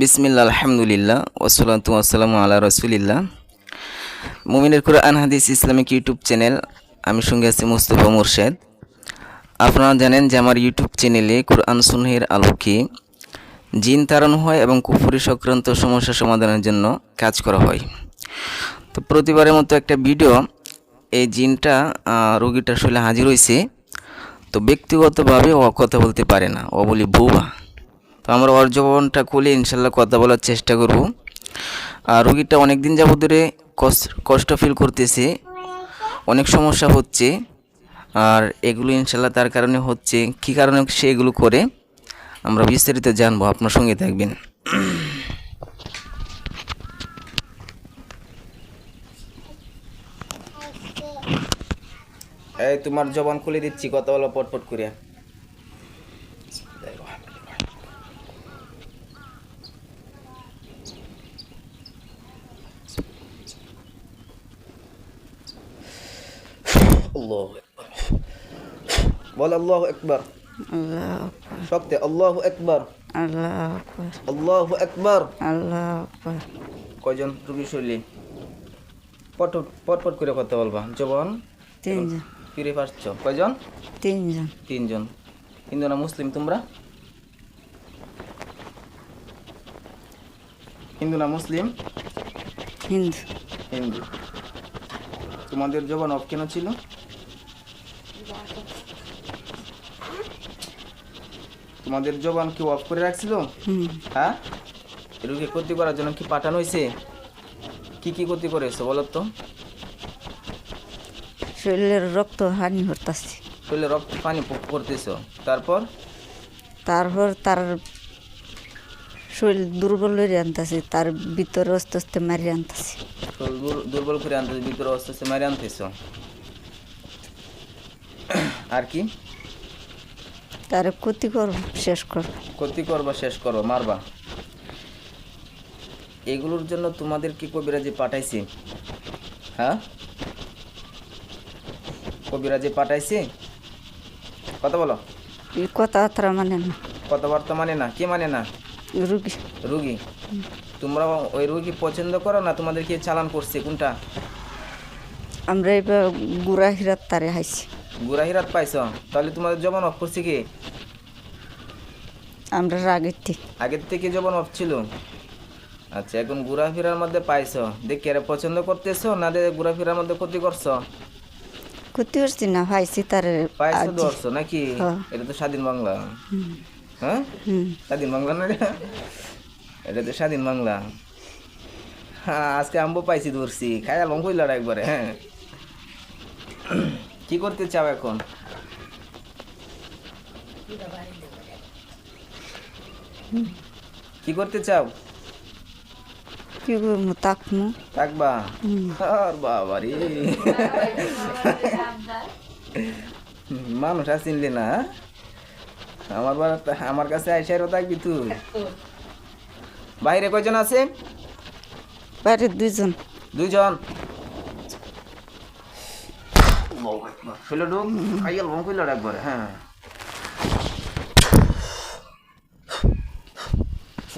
বিসমিল্লা আলহামদুলিল্লাহ ওসলাতু আসসালামু আল্লাহ রসুলিল্লাহ। মুমিনের কোরআন, হাদিস, ইসলামিক ইউটিউব চ্যানেল, আমি সঙ্গে আছি মুস্তফা মুর্শেদ। আপনারা জানেন যে আমার ইউটিউব চ্যানেলে কুরআন সুনহের আলোকে জিন তাড়ন হয় এবং কুফুরি সংক্রান্ত সমস্যা সমাধানের জন্য কাজ করা হয়। তো প্রতিবারের মতো একটা ভিডিও, এই জিনটা রোগীটার শরীরে হাজির হয়েছে তো ব্যক্তিগতভাবে ও কথা বলতে পারে না, ও বলি বৌবা তো আমরা ওর জবানটা খুলে ইনশাল্লাহ কথা বলার চেষ্টা করব। আর রুগীটা অনেক দিন যাবত ধরে কষ্ট কষ্ট ফিল করতেছে, অনেক সমস্যা হচ্ছে, আর এগুলো ইনশাল্লাহ তার কারণে হচ্ছে, কী কারণে সে এগুলো করে, আমরা বিস্তারিত জানব, আপনার সঙ্গে থাকবেন। এই তোমার জবান খুলে দিচ্ছি, কথা বলো পটপট করিয়া। আল্লাহু বল আল্লাহু আল্লাহ শক্তি আল্লাহু আকবার আল্লাহ আকবার কয়জন রুগী শরীরে পট পটপট করে কথা বলবা। জবান? তিনজন। ফিরে পাচ্ছ কয়জন? তিনজন। তিনজন। হিন্দু না মুসলিম তোমরা? হিন্দু না মুসলিম? হিন্দু। হিন্দু। তোমাদের জবান অফ কেন ছিল? তোমাদের জবান কি অফ করে রাখছিল? হ্যাঁ? রুগী ক্ষতি করার জন্য কি পাঠানো হয়েছে? কি কি ক্ষতি করেছ বলো তো? শরীরের রক্ত হানি হতাছে। শরীরে রক্ত পানি করতেছো। তারপর? তারপর তার শরীর দুর্বল হয়ে আনতেছে তার ভিতরে আস্তে আস্তে মারি আনতেছে। দুর্বল করে আনতেছে ভিতরে আস্তে আস্তে মারি আনতেছো। আর কি? তার ক্ষতি করব শেষ করব ক্ষতি করবা শেষ করো মারবা। এগুলোর জন্য তোমাদের কি কবিরাজি পাঠাইছি? হ্যাঁ? কবিরাজি পাঠাইছি? কথা বলো। কথাবার্তা মানে না। কথাবার্তা মানে না কি মানে না? রুগী। রুগী। তোমরা ওই রুগী পছন্দ করো না? তোমাদেরকে চালান করছে কোনটা? আমরা এবার গুড়া হিরাত তারে হাইছি। গুরাহিরাত পাইছ তাহলে তোমাদের জবান অফ করছে কি? আমরা রাগের ঠিক। আগের থেকে জবান অফ ছিল? আচ্ছা এখন ঘোরাফেরার মধ্যে পাইছো। দেখি আরে পছন্দ করতেছো না দে ঘোরাফেরার মধ্যে ক্ষতি করছ? ক্ষতি করছি না পাইছি তারে পাইছো। ধরছো নাকি? হ্যাঁ। এটা তো স্বাধীন বাংলা। হ্যাঁ? স্বাধীন বাংলা না এটা? তো স্বাধীন বাংলা। হ্যাঁ আজকে আম্বু পাইছি ধরছি। খাই আলম কইলার একবারে হ্যাঁ। কি করতে চাও এখন? কি করতে চাও? কি করব তাকমু আর বাবা রে মানুষ আর চিনলি না হ্যাঁ? আমার আমার কাছে আইসারও থাকবি তুই। বাইরে কয়জন আছে? বাড়ির দুইজন। দুইজন? বম কইল একবারে হ্যাঁ।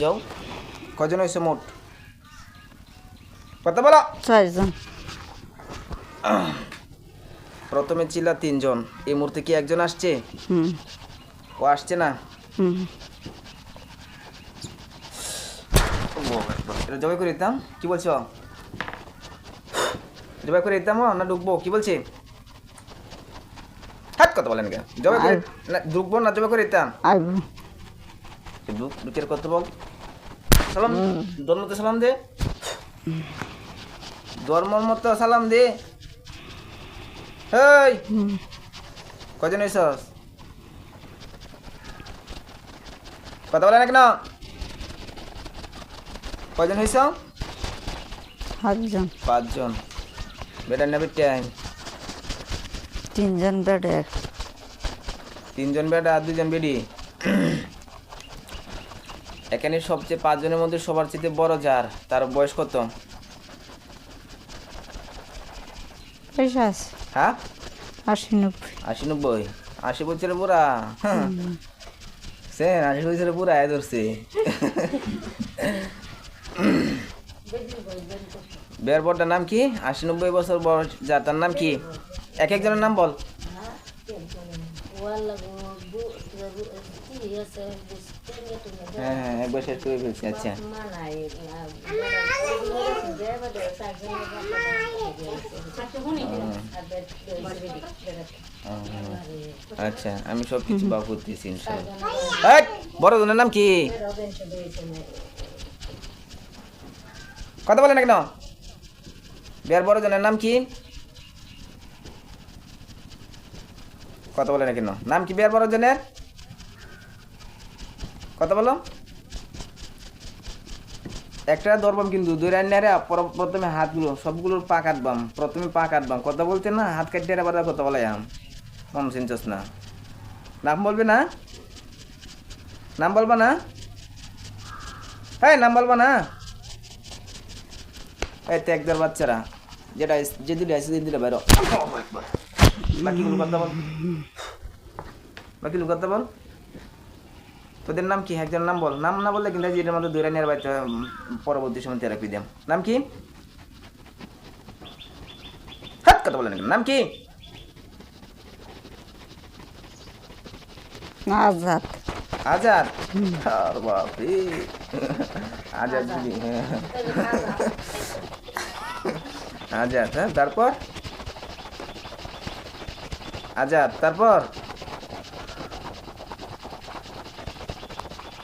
যাও কজন হয়েছে মোট? কথা বলো। চারজন। প্রথমে ছিল তিনজন এই মুহূর্তে কি একজন আসছে? হুম। ও আসছে না? এটা জবাই করে দিতাম কি বলছো? জবাই করে দিতাম না ঢুকবো কি বলছে? হাত কথা বলেন কেন? জবাই করে না জবাই করে দিতাম আইব ঢুক ঢুকের কথা বল। সালাম ধর্মতে সালাম দে। ধর্মর মতো সালাম দে। হেই! কজন হইছস? কথা বলে না কেন? কজন হইছ সাতজন। পাঁচজন। বেটার নেবে টাইম তিনজন বেডের তিনজন বেড আর দুজন বেডি? এখানে সবচেয়ে পাঁচজনের মধ্যে সবার চেয়ে বড় যার? তার বয়স কত? হ্যাঁ? আশি হ্যাঁ। বড়টার নাম কি? আশি নব্বই বছর বয়স যার তার নাম কি? এক একজনের নাম বল। হ্যাঁ হ্যাঁ আচ্ছা। আচ্ছা আমি সব কিছু বা করতেছি বড় জনের নাম কি? কথা বলেন না কেন? বিয়ার বড় জনের নাম কি? কথা বলে না কেন? নাম কি বিয়ার বড় জনের কথা বলো। একটা ধরবাম কিন্তু দুই রান্নারে প্রথমে হাতগুলো, সবগুলোর পা কাটবাম প্রথমে পা কাটবাম কথা বলতে না, হাত কাটতে আবার কথা বলাইয়াম মন চিনছস না। নাম বলবে না? নাম বলবা না? হ্যাঁ নাম বলবা না? এই তো একদার বাচ্চারা, যেটা এস- যে দুটো আছে দিলে বাইর বাকিগুলো কথা বল। কথা বল। তোদের নাম কি? একজনের নাম বল। নাম না বললে কিন্তু যেটার মধ্যে দৈরা নেওয়ার উম, পরবর্তী সময় থেরাপি দিলাম নাম কি? হাত কথা বলে না কেন? নাম কি? আজাদ আজাদ? আর বাপরে। আজাদ হ্যাঁ। আজাদ হ্যাঁ তারপর? আজাদ, তারপর?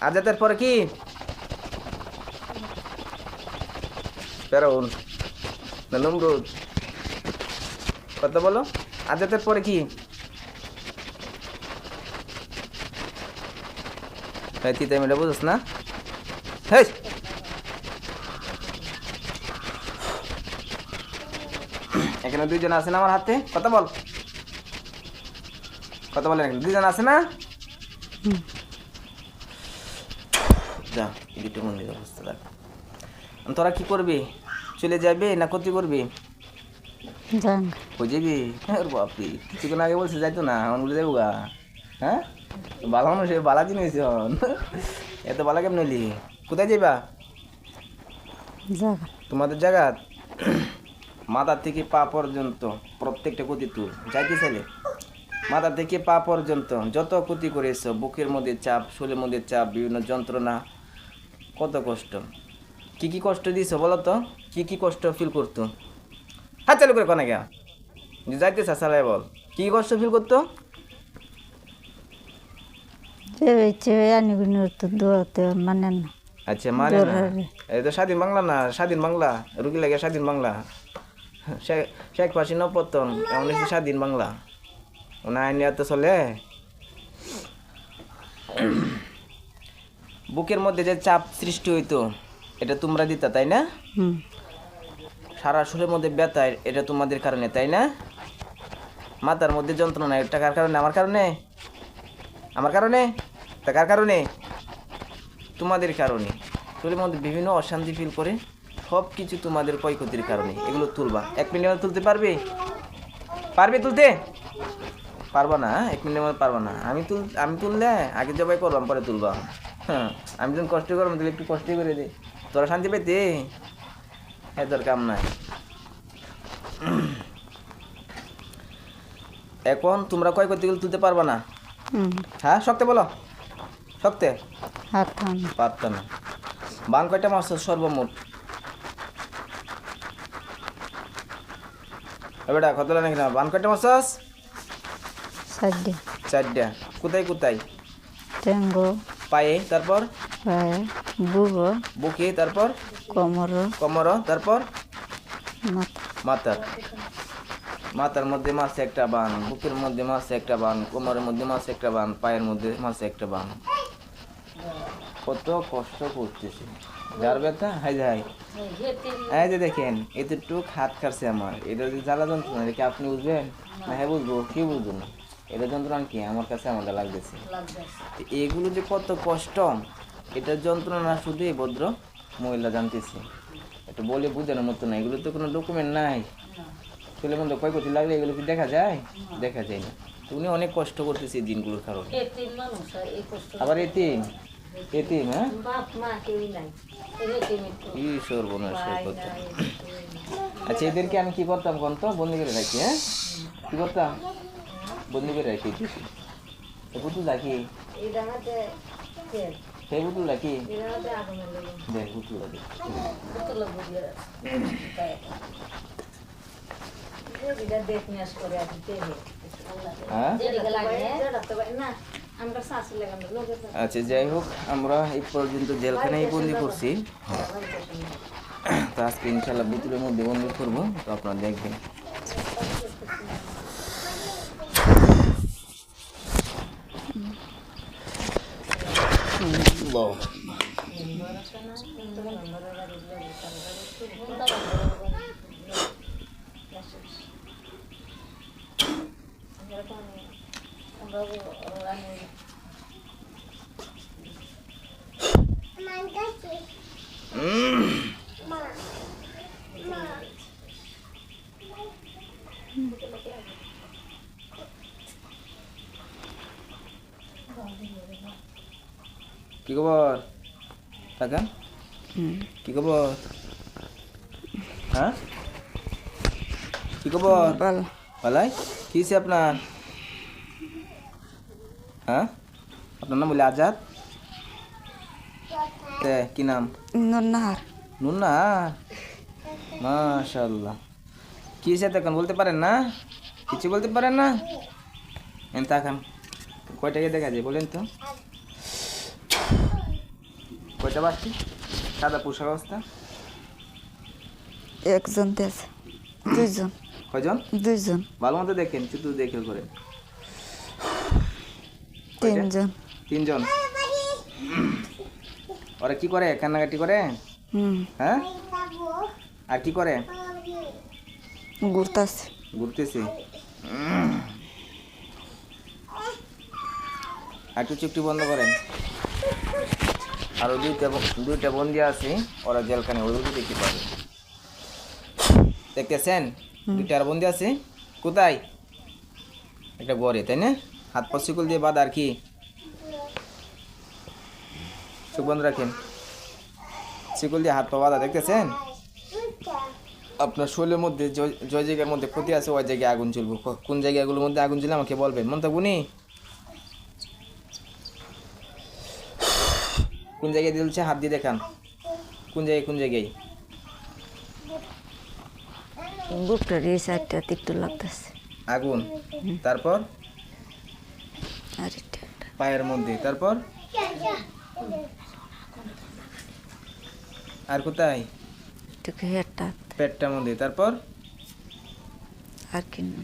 আজাদের পরে কি? কথা বলো। আজাদের পরে কি? তাই না? হেই! এখানে দুইজন আছে না আমার হাতে। কথা বল। কথা বলেন দুইজন আছে না? যা দুটো মন্দির অবস্থা দেখ। তোরা কি করবি? চলে যাবে না ক্ষতি করবি? যাবি? হ্যাঁ কিছুক্ষণ আগে বলছে যাইতো না এখন বলে যাব গা। হ্যাঁ? বালা মানুষ বালা জিনিস এত বালা কেমন হলি? কোথায় যাইবা? তোমাদের জায়গা মাথা থেকে পা পর্যন্ত প্রত্যেকটা ক্ষতি তুল যাইতে চাইলে। মাথা থেকে পা পর্যন্ত যত ক্ষতি করেছ বুকের মধ্যে চাপ শরীরের মধ্যে চাপ বিভিন্ন যন্ত্রণা কত কষ্ট। কি কি কষ্ট দিয়েছ বলো তো? কি কি কষ্ট ফিল করতো? হাত চালু করে কনে? গা যাইতে চালাই বল। কি কষ্ট ফিল করতো? মানে না। আচ্ছা মানে না। এই তো স্বাধীন বাংলা না স্বাধীন বাংলা। রুগী লাগে স্বাধীন বাংলা। শেখ ফাঁসি নপতন এমন স্বাধীন বাংলা। ওনা চলে। বুকের মধ্যে যে চাপ সৃষ্টি হইতো এটা তোমরা দিতা তাই না? সারা শরীরের মধ্যে ব্যথা এটা তোমাদের কারণে তাই না? মাথার মধ্যে যন্ত্রণা এটা কার কারণে? আমার কারণে? আমার কারণে? তা কার কারণে? তোমাদের কারণে। শরীরের মধ্যে বিভিন্ন অশান্তি ফিল করে সব কিছু তোমাদের ক্ষয়ক্ষতির কারণে। এগুলো তুলবা। এক মধ্যে তুলতে পারবে? পারবে তুলতে? পারবা না এক মিনিটের মধ্যে পারবা না। আমি তুল আমি তুললে আগে জবাই করবাম পরে তুলবা। হ্যাঁ আমি যখন কষ্ট করলাম তাহলে একটু কষ্ট করে দে। তোরা শান্তি পেতে হ্যাঁ তোর কাম নাই। এখন তোমরা কয় করতে গেলে তুলতে পারবা না? হ্যাঁ শক্তে বলো। শক্তে? হাত টান পারতো না। বান কয়টা মাছ সর্বমোট? এবারে কত নাকি না বান কয়টা মাছ সাইডে চারটা। কোথায় কোথায়? টেঙ্গো পায়ে তারপর? পায়ে। বুগো বুকে তারপর? কোমর। কোমর তারপর? মাথা। মাথার। মাথার মধ্যে মাছ একটা বান বুকের মধ্যে মাছ একটা বান কোমরের মধ্যে মাছ একটা বান পায়ের মধ্যে মাছ একটা বান। কত কষ্ট করতেছে। যার ব্যথা? হাই যাই এই যে দেখেন এতটুক হাত কাটছে আমার। এটা যদি জ্বালা যন্ত্রণা এটা কি আপনি বুঝবেন? না হ্যাঁ বুঝব। কি বুঝব না? এটা যন্ত্রণা কি? আমার কাছে আমাদের লাগতেছে। এগুলো যে কত কষ্ট এটা যন্ত্রণা শুধু এই ভদ্র মহিলা জানতেছে। এটা বলে বোঝানোর মতো না এগুলো তো কোনো ডকুমেন্ট নাই। ছেলে বন্ধু ক্ষয়ক্ষতি লাগলে এগুলো কি দেখা যায়? দেখা যায় না। উনি অনেক কষ্ট করতেছে এই দিনগুলোর কারণে। আবার এতিম এতিম হ্যাঁ? কথা কেউই নাই। আচ্ছা এদেরকে আমি কি করতাম কোন তো বন্দি করে রাখি হ্যাঁ? কি করতাম? বন্দি করে রাখি। এ পুতুল রাখি। সেই হ্যাঁ? আচ্ছা যাই হোক, আমরা এই পর্যন্ত জেলখানায় বন্দি করছি। তো আজকে ইনশাল্লাহ বুতুলের মধ্যে বন্দি করব। তো আপনারা দেখবেন। কি খবর কাকা হুম কি খবর হ্যাঁ কি খবর ভালো ভালাই কি হয়েছে আপনার হ্যাঁ? আপনার নাম বলে আজাদ? তে কি নাম? নাহার নুন্না মাশাল্লাহ কি হয়েছে তখন বলতে পারেন না? কিছু বলতে পারেন না? এন তাকান কয়টাকে দেখা যায় বলেন তো? কয়টা বাসটি সাদা পোশাক অবস্থা? একজন দেশ দুইজন। কয়জন? দুইজন। ভালো মতো দেখেন শুধু দেখে করেন? তিনজন। তিনজন? ওরা কি করে? কান্নাকাটি করে? হ্যাঁ? আর কি করে? ঘুরতাছে। ঘুরতেছে? আর একটু চুক্তি বন্ধ করেন। আরও দুইটা দুইটা বন্দি আছে ওরা জেলখানে ওই দেখতে পাবে দেখতেছেন? দুইটা আর বন্দি আছে? কোথায়? একটা গড়ে তাই না? হাত পা শিকল দিয়ে বাদ আর কি? চোখ বন্ধ রাখেন। শিকল দিয়ে হাত পা বাঁধা দেখতেছেন? আপনার শরীরের মধ্যে যে- যে জায়গার মধ্যে ক্ষতি আছে ওই জায়গায় আগুন ক- কোন জায়গাগুলোর মধ্যে আগুন জ্বলে আমাকে বলবেন? মন থাকব কোন জায়গায় জ্বলছে? হাত দিয়ে দেখান। কোন জায়গায় কোন জায়গায়? বুকটার এই সাইডটা একটু লাগতেছে। আগুন। তারপর। পায়ের মধ্যে। তারপর? আর কোথায়? পেটটার মধ্যে। তারপর? আর কি না।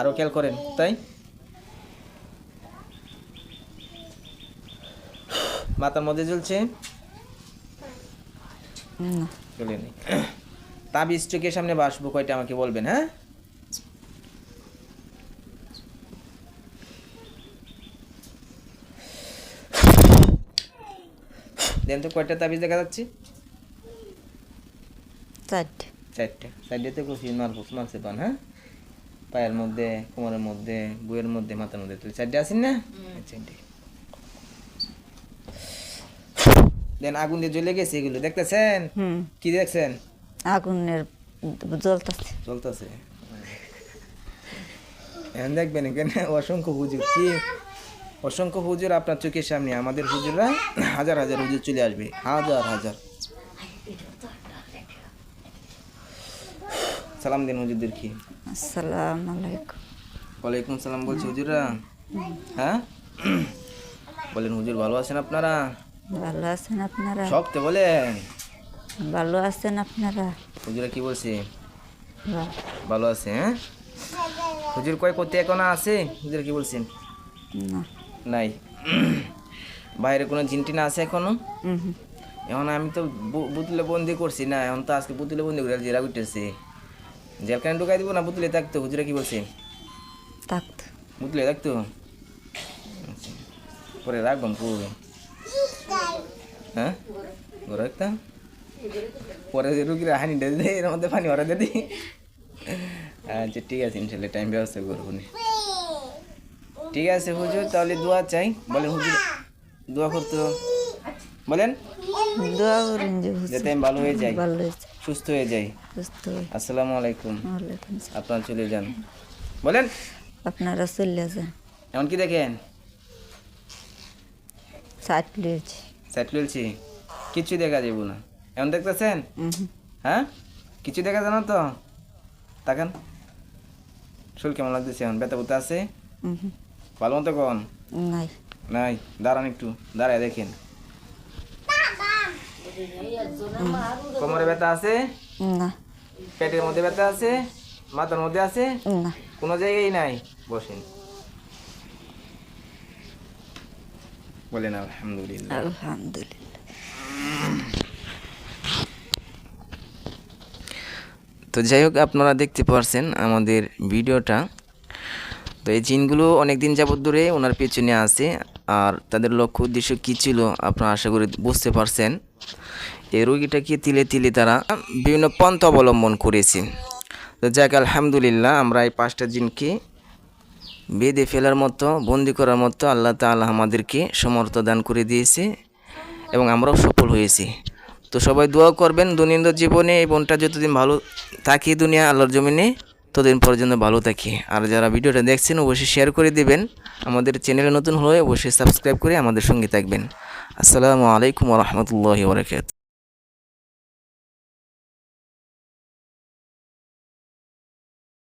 আরও খেয়াল করেন তাই? মাথার মধ্যে জ্বলছে? না। চলে তাবিজ চোখের সামনে বাসবো কয়টা আমাকে বলবেন হ্যাঁ? দেন তো কয়টা তাবিজ দেখা যাচ্ছে? চারটে। চারটে। চারটেতে কষি মারবো মারছে পান হ্যাঁ? পায়ের মধ্যে কোমরের মধ্যে বুয়ের মধ্যে মাথার মধ্যে। তাহলে চারটে আছেন না? চারটে দেন আগুন দিয়ে জ্বলে গেছে এগুলো দেখতেছেন? হুম। কি দেখছেন? আগুনের জ্বলতাছে। চলতেছে এখন দেখবেন এখানে অসংখ্য হুজুর কি অসংখ্য হুজুর আপনার চোখের সামনে আমাদের হুজুররা হাজার হাজার হুজুর চলে আসবে হাজার হাজার। সালাম দিন হুজুরদের কি? আসসালামু আলাইকুম। ওয়ালাইকুম সালাম বলছি হুজুররা। হ্যাঁ? বলেন হুজুর ভালো আছেন আপনারা? ভালো আছেন আপনারা? সব তো বলেন। ভালো আছেন আপনারা? হুজুরা কি বলছে? ভালো। আছে হ্যাঁ? হুজুর কয় করতে এখন আছে? হুজুর কি বলছেন? না। নাই। বাইরে কোনো জিনটি না আছে এখনও। এখন আমি তো বুতলে বন্দি করছি না এখন তো আজকে বুতুলে বন্দি করে জেরা উঠতেছে জেলখানে ঢুকাই দিব না বুতলে থাকতো হুজুরা কি বলছে? থাকতো। বুতুলে থাকতো? আচ্ছা। পরে রাখবাম পুরো হ্যাঁ? ঘরে রাখতাম পরে যে রুগীরা হানি দিয়ে দিই এর মধ্যে পানি ভরা দিয়ে আচ্ছা ঠিক আছে ইনশাল্লাহ টাইম ব্যবস্থা করব। নি। ঠিক আছে হুজুর তাহলে দোয়া চাই। বলেন হুজুর দোয়া করতে বলেন? দোয়া করেন যে যাতে আমি ভালো হয়ে যাই সুস্থ হয়ে যাই। সুস্থ আসসালামু আলাইকুম। আপনারা চলে যান। বলেন? আপনারা চলে যান। এমন কি দেখেন? সাইড লুলছি কিছু দেখা যাইব না। এমন দেখতেছেন? হ্যাঁ? কিছু দেখা জানো তো? তাকান। শরীর কেমন লাগতেছে এখন? ব্যথা বুথা আছে ভালো মতো কন। নাই। নাই দাঁড়ান একটু দাঁড়ায় দেখেন। কোমরে ব্যথা আছে? না। পেটের মধ্যে ব্যথা আছে? মাথার মধ্যে আছে? না। কোনো জায়গায় নাই? বসেন। বলেন আলহামদুলিল্লাহ। আলহামদুলিল্লাহ। তো যাই হোক আপনারা দেখতে পারছেন আমাদের ভিডিওটা। তো এই জিনগুলো অনেক দিন যাবত ধরে ওনার পেছনে আছে। আর তাদের লক্ষ্য উদ্দেশ্য কী ছিল আপনারা আশা করি বুঝতে পারছেন। এই রোগীটাকে তিলে তিলে তারা বিভিন্ন পন্থ অবলম্বন করেছে। তো যাক, আলহামদুলিল্লাহ আমরা এই পাঁচটা জিনকে বেঁধে ফেলার মতো, বন্দি করার মতো আল্লাহ তাআলা আমাদেরকে সমর্থ দান করে দিয়েছে এবং আমরাও সফল হয়েছি। তো সবাই দোয়া করবেন দৈনন্দিন জীবনে, এই বোনটা যতদিন ভালো থাকি দুনিয়া, আল্লাহর জমিনে ততদিন পর্যন্ত ভালো থাকি। আর যারা ভিডিওটা দেখছেন, অবশ্যই শেয়ার করে দেবেন। আমাদের চ্যানেলে নতুন হলে অবশ্যই সাবস্ক্রাইব করে আমাদের সঙ্গে থাকবেন। আসসালামু আলাইকুম রহমতুল্লাহ বরকাত